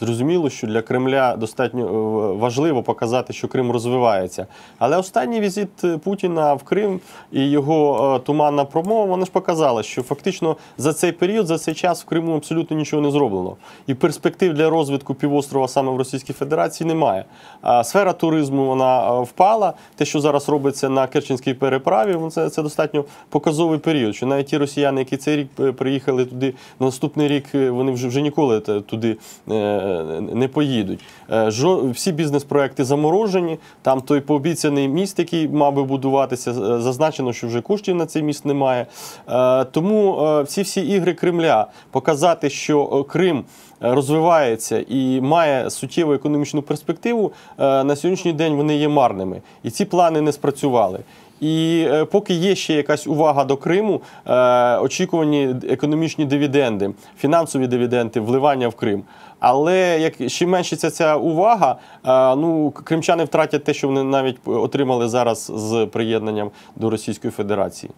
Зрозуміло, що для Кремля достатньо е, важливо показати, що Крим розвивається. Але останній візит е, Путіна в Крим і його е, туманна промова, вона ж показала, що фактично за цей період, за цей час в Криму абсолютно нічого не зроблено. І перспектив для розвитку півострова саме в Російській Федерації немає. А сфера туризму вона впала. Те, що зараз робиться на Керченській переправі, це, це достатньо показовий період. Що навіть ті росіяни, які цей рік приїхали туди, на наступний рік вони вже вже ніколи туди не поїдуть. Е, всі бізнес-проекти заморожені. Там той пообіцяний міст, який мав би будуватися, е, зазначено, що вже коштів на цей міст немає. Е, Тому е, всі всі ігри Кремля показати, що е, Крим е, розвивається і має суттєву економічну перспективу, е, на сьогоднішній день вони є марними. І ці плани не спрацювали. І е, поки є ще якась увага до Криму, е, очікувані економічні дивіденди, фінансові дивіденди, вливання в Крим. Але як ще меншиться ця увага, е, ну кримчани втратять те, що вони навіть отримали зараз з приєднанням до Російської Федерації.